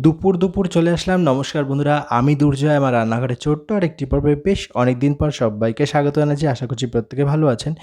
দুপুর দুপুর চলে আসলাম। নমস্কার বন্ধুরা, আমি দুর্জয়, আমার রান্নাঘরে ছোট্ট আর একটি পর্বে। বেশ অনেক দিন পর সবাইকে স্বাগত জানাচ্ছি, আশা করছি প্রত্যেকে ভালো আছেন।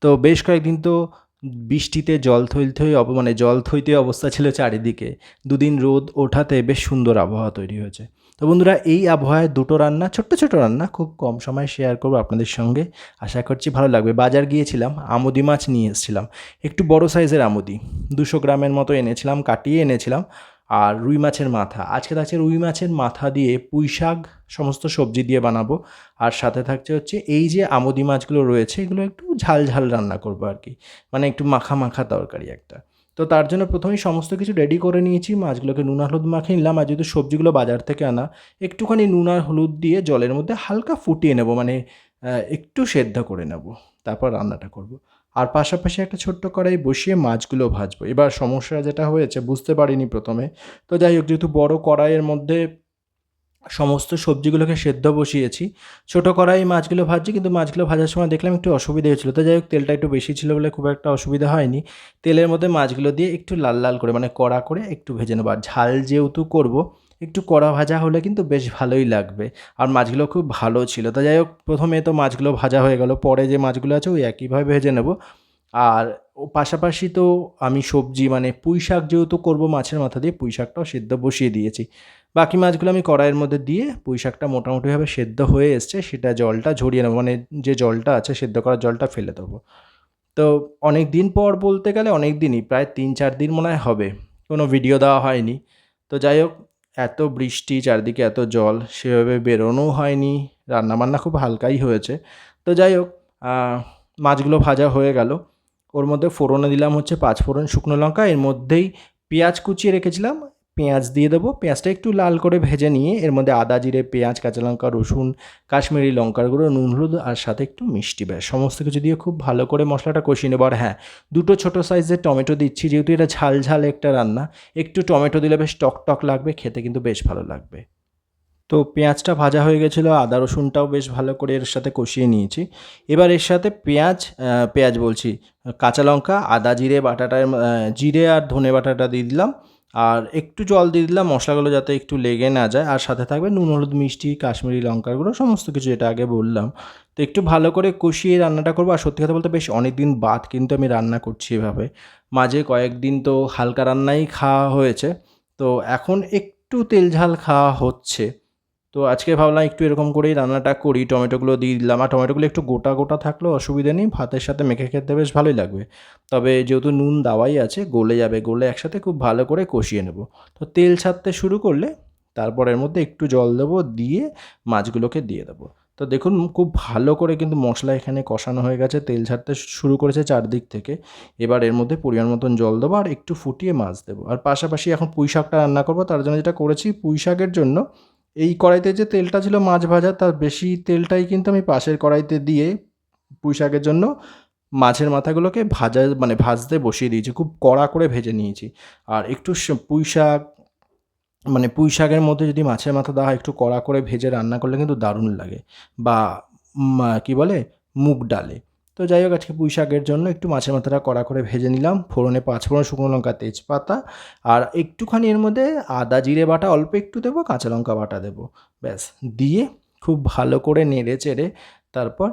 তো বেশ কয়েকদিন তো বৃষ্টিতে জল থইতে অব মানে জল থইতে অবস্থা ছিল চারিদিকে। দুদিন রোদ ওঠাতে বেশ সুন্দর আবহাওয়া তৈরি হয়েছে। তো বন্ধুরা, এই আবহাওয়ায় দুটো রান্না, ছোট্ট ছোট রান্না খুব কম সময় শেয়ার করব আপনাদের সঙ্গে। আশা করছি ভালো লাগবে। বাজার গিয়েছিলাম, আমুদি মাছ নিয়ে এসেছিলাম। একটু বড় সাইজের আমুদি। দুশো গ্রামের মতো এনেছিলাম, কাটিয়ে এনেছিলাম। আর রুই মাছের মাথা। আজকে থাকছে রুই মাছের মাথা দিয়ে পুঁই শাক সমস্ত সবজি দিয়ে বানাবো। আর সাথে থাকছে হচ্ছে এই যে আমুদি মাছগুলো রয়েছে, এগুলো একটু ঝাল ঝাল রান্না করব আর কি। মানে একটু মাখা মাখা তরকারি একটা। তো তার জন্য প্রথমেই সমস্ত কিছু রেডি করে নিয়েছি। মাছগুলোকে নুন হলুদ মাখিয়ে নিলাম। আর যেহেতু সবজিগুলো বাজার থেকে আনা, একটুখানি নুন আর হলুদ দিয়ে জলের মধ্যে হালকা ফুটিয়ে নেব। মানে একটু সেদ্ধ করে নেব। তারপর রান্নাটা করব। আর পাশাপাশি একটা ছোট্ট কড়াই বসিয়ে মাছগুলো ভাজবো। এবার সমস্যা যেটা হয়েছে, বুঝতে পারিনি প্রথমে। তো যাই হোক, যেহেতু বড় কড়াইয়ের মধ্যে সমস্ত সবজিগুলোকে সেদ্ধ বসিয়েছি, ছোটো কড়াই মাছগুলো ভাজছি, কিন্তু মাছগুলো ভাজার সময় দেখলাম একটু অসুবিধা হয়েছিলো। তো যাই হোক, তেলটা একটু বেশি ছিল বলে খুব একটা অসুবিধা হয়নি। তেলের মধ্যে মাছগুলো দিয়ে একটু লাল লাল করে মানে কড়া করে একটু ভেজে নেব। আর ঝাল যেহেতু করব একটু কড়া ভাজা হলে কিন্তু বেশ ভালোই লাগবে। আর মাছগুলো খুব ভালো ছিল। তো যাই হোক, প্রথমে তো মাছগুলো ভাজা হয়ে গেল। পরে যে মাছগুলো আছে, ওই একইভাবে ভেজে নেব। আর পাশাপাশি তো আমি সবজি মানে পুঁই শাক যেহেতু করব মাছের মাথা দিয়ে, পুঁই শাকটাও সেদ্ধ বসিয়ে দিয়েছি। বাকি মাছগুলো আমি কড়াইয়ের মধ্যে দিয়ে পুঁই শাকটা মোটামুটিভাবে সেদ্ধ হয়ে এসছে, সেটা জলটা ঝরিয়ে নেব। মানে যে জলটা আছে, সেদ্ধ করার জলটা ফেলে দেবো। তো অনেক দিন পর বলতে গেলে অনেক দিনই প্রায় তিন চার দিন মনে হয় হবে। কোনো ভিডিও দেওয়া হয়নি। তো যাই হোক এত বৃষ্টি, চারদিকে এত জল, সেভাবে বেরোনোও হয়নি। রান্নাবান্না খুব হালকাই হয়েছে। তো যাই হোক মাছগুলো ভাজা হয়ে গেল। ওর মধ্যে ফোড়নে দিলাম হচ্ছে পাঁচ ফোড়ন শুকনো লঙ্কা। এর মধ্যেই পেঁয়াজ কুচিয়ে রেখেছিলাম। পেঁয়াজ দিয়ে দেবো। পেঁয়াজটা একটু লাল করে ভেজে নিয়ে এর মধ্যে আদা, জিরে, পেঁয়াজ, কাঁচা লঙ্কা, রসুন, কাশ্মীরি লঙ্কার গুঁড়ো, নুন, হলুদ আর সাথে একটু মিষ্টি ব্যাস। সমস্ত কিছু দিয়ে খুব ভালো করে মশলাটা কষিয়ে নেব। আর হ্যাঁ দুটো ছোটো সাইজের টমেটো দিচ্ছি, যেহেতু এটা ঝাল ঝাল একটা রান্না, একটু টমেটো দিলে বেশ টক টক লাগবে, খেতে কিন্তু বেশ ভালো লাগবে। তো পেঁয়াজটা ভাজা হয়ে গেছিল, আদা, রসুনটাও বেশ ভালো করে এর সাথে কষিয়ে নিয়েছি। এবার এর সাথে পেঁয়াজ পেঁয়াজ বলছি, কাঁচা লঙ্কা, আদা, জিরে বাটাটার জিরে আর ধনে বাটাটা দিয়ে দিলাম। আর একটু জল দিয়ে দিলাম মশলাগুলো যাতে একটু লেগে না যায়। আর সাথে থাকবে নুন, হলুদ, মিষ্টি, কাশ্মীরি লঙ্কার গুঁড়ো সমস্ত কিছু যেটা আগে বললাম। তো একটু ভালো করে কষিয়ে রান্নাটা করব। আর সত্যি কথা বলতে বেশ অনেক দিন বাদ কিন্তু আমি রান্না করছি এভাবে। মাঝে কয়েকদিন তো হালকা রান্নাই খাওয়া হয়েছে। তো এখন একটু তেল ঝাল খাওয়া হচ্ছে। তো আজকে ভাবলাম একটু এরকম করেই রান্নাটা করি। টমেটোগুলো দিয়ে দিলাম। আর টমেটোগুলো একটু গোটা গোটা থাকলেও অসুবিধা নেই। ভাতের সাথে মেখে খেতে বেশ ভালোই লাগবে। তবে যেহেতু নুন দাওয়াই আছে, গলে যাবে। গলে একসাথে খুব ভালো করে কষিয়ে নেব। তো তেল ছাড়তে শুরু করলে তারপর এর মধ্যে একটু জল দেবো, দিয়ে মাছগুলোকে দিয়ে দেবো। তো দেখুন, খুব ভালো করে কিন্তু মশলা এখানে কষানো হয়ে গেছে। তেল ছাড়তে শুরু করেছে চারদিক থেকে। এবার এর মধ্যে পরিমাণ মতন জল দেবো আর একটু ফুটিয়ে মাছ দেবো। আর পাশাপাশি এখন পুঁই শাকটা রান্না করব। তার জন্য যেটা করেছি, পুঁই শাকের জন্য এই কড়াইতে যে তেলটা ছিল মাছ ভাজা, তার বেশি তেলটাই কিন্তু আমি পাশের কড়াইতে দিয়ে পুঁই শাকের জন্য মাছের মাথাগুলোকে ভাজা মানে ভাজতে বসিয়ে দিয়েছি। খুব কড়া করে ভেজে নিয়েছি। আর একটু পুঁই শাক মানে পুঁই শাকের মধ্যে যদি মাছের মাথা দেওয়া একটু কড়া করে ভেজে রান্না করলে কিন্তু দারুণ লাগে। বা কি বলে? মুগ ডালে। তো যাই হোক, আজকে পুঁই শাকের জন্য একটু মাছের মাথাটা কড়া করে ভেজে নিলাম। ফোড়নে পাঁচ ফোড়ন, শুকনো লঙ্কা, তেজপাতা আর একটুখানি এর মধ্যে আদা, জিরে বাটা, অল্প একটু দেবো, কাঁচা লঙ্কা বাটা দেবো। ব্যাস, দিয়ে খুব ভালো করে নেড়ে চেড়ে তারপর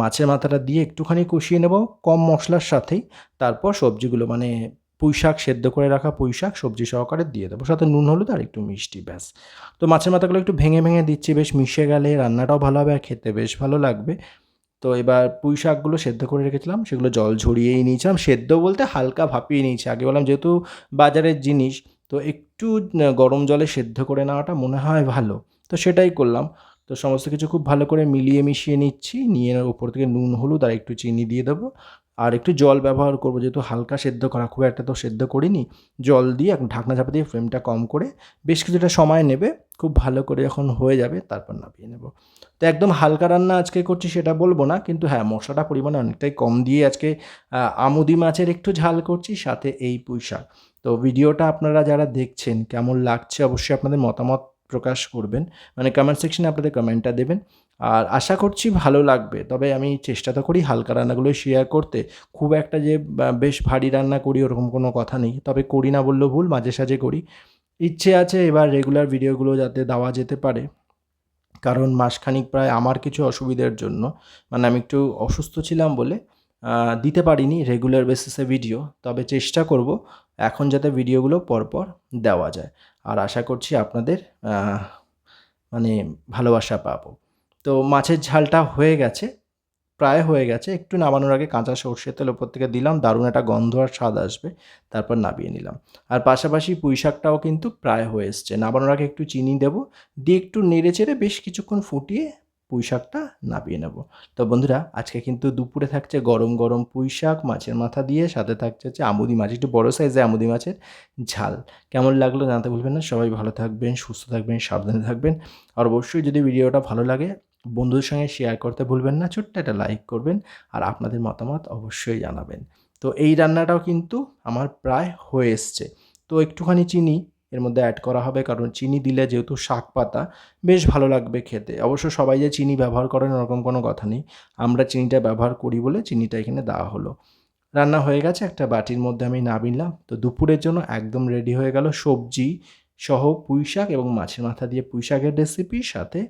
মাছের মাথাটা দিয়ে একটুখানি কষিয়ে নেব কম মশলার সাথেই। তারপর সবজিগুলো মানে পুঁই শাক সেদ্ধ করে রাখা পুঁই শাক সবজি সহকারে দিয়ে দেবো। সাথে নুন, হলুদ আর একটু মিষ্টি, ব্যাস। তো মাছের মাথাগুলো একটু ভেঙে ভেঙে দিচ্ছি, বেশ মিশে গেলে রান্নাটাও ভালো হবে আর খেতে বেশ ভালো লাগবে। তো এবার পুঁই শাকগুলো সেদ্ধ করে রেখেছিলাম, সেগুলো জল ঝরিয়েই নিয়েছিলাম, সেদ্ধ বলতে হালকা ভাপিয়ে নিয়েছি। আগে বললাম যেহেতু বাজারের জিনিস, তো একটু গরম জলে সেদ্ধ করে নেওয়াটা মনে হয় ভালো। তো সেটাই করলাম। তো সমস্ত কিছু খুব ভালো করে মিলিয়ে মিশিয়ে নিচ্ছি, নিয়ে উপর থেকে নুন, হলুদ আর একটু চিনি দিয়ে দেবো। আর একটু জল ব্যবহার করব, যেহেতু হালকা সেদ্ধ করা, খুব একটা তো সেদ্ধ করিনি। জল দিয়ে এখন ঢাকনা চাপা দিয়ে ফ্লেমটা কম করে বেশ কিছুটা সময় নেবে, খুব ভালো করে যখন হয়ে যাবে, তারপর নামিয়ে নেব। তো একদম হালকা রান্না আজকে করছি সেটা বলব না, কিন্তু হ্যাঁ মশলাটা পরিমাণে অনেকটাই কম দিয়ে আজকে আমুদি মাছের একটু ঝাল করছি, সাথে এই পুঁইশাক তো ভিডিওটা আপনারা যারা দেখছেন, কেমন লাগছে অবশ্যই আপনাদের মতামত প্রকাশ করবেন। মানে কমেন্ট সেকশনে আপনাদের কমেন্টটা দেবেন। আর আশা করছি ভালো লাগবে, তবে আমি চেষ্টা তো করি হালকা রান্নাগুলো শেয়ার করতে। খুব একটা যে বেশ ভারী রান্না করি ওরকম কোনো কথা নেই, তবে করি না বললেও ভুল, মাঝে সাঝে করি। ইচ্ছে আছে এবার রেগুলার ভিডিওগুলো যাতে দেওয়া যেতে পারে। কারণ মাসখানিক প্রায় আমার কিছু অসুবিধার জন্য। মানে আমি একটু অসুস্থ ছিলাম বলে দিতে পারিনি রেগুলার বেসিসে ভিডিও তবে চেষ্টা করব এখন যাতে ভিডিওগুলো পরপর দেওয়া যায়। আর আশা করছি আপনাদের মানে ভালোবাসা পাবো। তো মাছের ঝালটা হয়ে গেছে। প্রায় হয়ে গেছে। একটু নামানোর আগে কাঁচা সর্ষের তেল ওপর থেকে দিলাম, দারুণ একটা গন্ধ আর স্বাদ আসবে। তারপর নামিয়ে নিলাম। আর পাশাপাশি পুঁই শাকটাও কিন্তু প্রায় হয়ে এসছে। নামানোর আগে একটু চিনি দেবো, দিয়ে একটু নেড়ে চেড়ে বেশ কিছুক্ষণ ফুটিয়ে পুঁই শাকটা নামিয়ে নেব। তো বন্ধুরা, আজকে কিন্তু দুপুরে থাকছে গরম গরম পুঁই শাক, মাছের মাথা দিয়ে, সাথে থাকছে হচ্ছে আমুদি মাছ, একটু বড়ো সাইজে আমুদি মাছের ঝাল। কেমন লাগল জানাতে ভুলবেন না, সবাই ভালো থাকবেন, সুস্থ থাকবেন, সাবধানে থাকবেন। আর অবশ্যই যদি ভিডিওটা ভালো লাগে বন্ধুদের সঙ্গে শেয়ার করতে ভুলবেন না, ছোট্ট একটা লাইক করবেন আর আপনাদের মতামত অবশ্যই জানাবেন। তো এই রান্নাটাও কিন্তু আমার প্রায় হয়ে এসছে। তো একটুখানি চিনি এর মধ্যে অ্যাড করা হবে কারণ চিনি দিলে যেহেতু শাক পাতা বেশ ভালো লাগবে খেতে। অবশ্য সবাই যে চিনি ব্যবহার করেন ওরকম কোনো কথা নেই। আমরা চিনিটা ব্যবহার করি বলে চিনিটা এখানে দেওয়া হলো। রান্না হয়ে গেছে, একটা বাটির মধ্যে আমি নামিলাম তো দুপুরের জন্য একদম রেডি হয়ে গেল সবজি সহ পুঁই শাক এবং মাছের মাথা দিয়ে পুঁই শাকের রেসিপি সাথে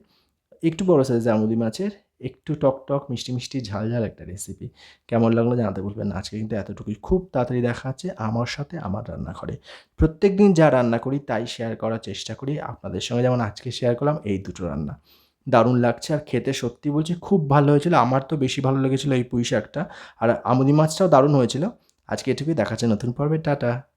একটু বড় সাইজে আমুদি মাছের, একটু টক টক, মিষ্টি মিষ্টি, ঝাল ঝাল একটা রেসিপি কেমন লাগল জানাতে বলবেন। আজকে কিন্তু এতটুকুই। খুব তাড়াতাড়ি দেখা আছে আমার সাথে আমার রান্নাঘরে। প্রত্যেক দিন যা রান্না করি তাই শেয়ার করার চেষ্টা করি। আপনাদের সঙ্গে যেমন আজকে শেয়ার করলাম, এই দুটো রান্না। দারুণ লাগছে আর খেতে সত্যি বলছি খুব ভালো হয়েছিল। আমার তো বেশি ভালো লেগেছিলো এই পুঁই শাকটা। আর আমুদি মাছটাও দারুণ হয়েছিল। আজকে এটুকুই। দেখাচ্ছে নতুন পর্বে। টাটা।